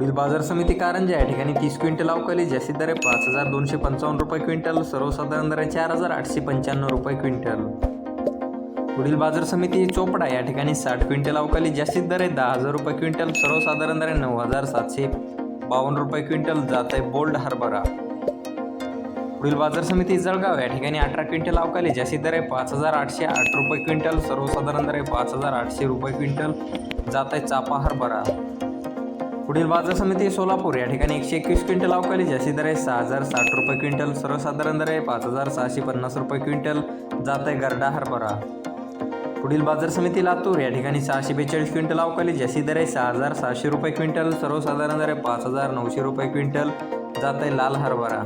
पुढील बाजार समिती कारंजा या ठिकाणी तीस क्विंटल अवकाली जास्तीत दर आहे पाच हजार दोनशे पंचावन्न रुपये क्विंटल सर्वसाधारण दर आहे चार हजार आठशे पंच्याण्णव रुपये क्विंटल. पुढील बाजार समिती चोपडा या ठिकाणी साठ क्विंटल अवकाली जास्तीत दर आहे दहा हजार रुपये क्विंटल सर्वसाधारण दर आहे नऊ हजार सातशे बावन्न रुपये क्विंटल जात आहे बोल्ड हरभरा. पुढील बाजार समिती जळगाव या ठिकाणी अठरा क्विंटल अवकाली जास्तीत दर आहे पाच हजार आठशे आठ रुपये क्विंटल सर्वसाधारण दर आहे पाच हजार आठशे रुपये क्विंटल जात आहे चापा हरभरा. पुढील बाजार समिती सोलापूर या ठिकाणी एकशे एकवीस क्विंटल अवकाली जशी दर आहे सहा हजार साठ रुपये क्विंटल सर्वसाधारण दर आहे पाच हजार सहाशे पन्नास रुपये क्विंटल जात आहे गरडा हरभरा. पुढील बाजार समिती लातूर या ठिकाणी सहाशे बेचाळीस क्विंटल अवकाळी जशी दर आहे सहा हजार सहाशे रुपये क्विंटल सर्वसाधारण दर आहे पाच हजार नऊशे रुपये क्विंटल जात आहे लाल हरभरा.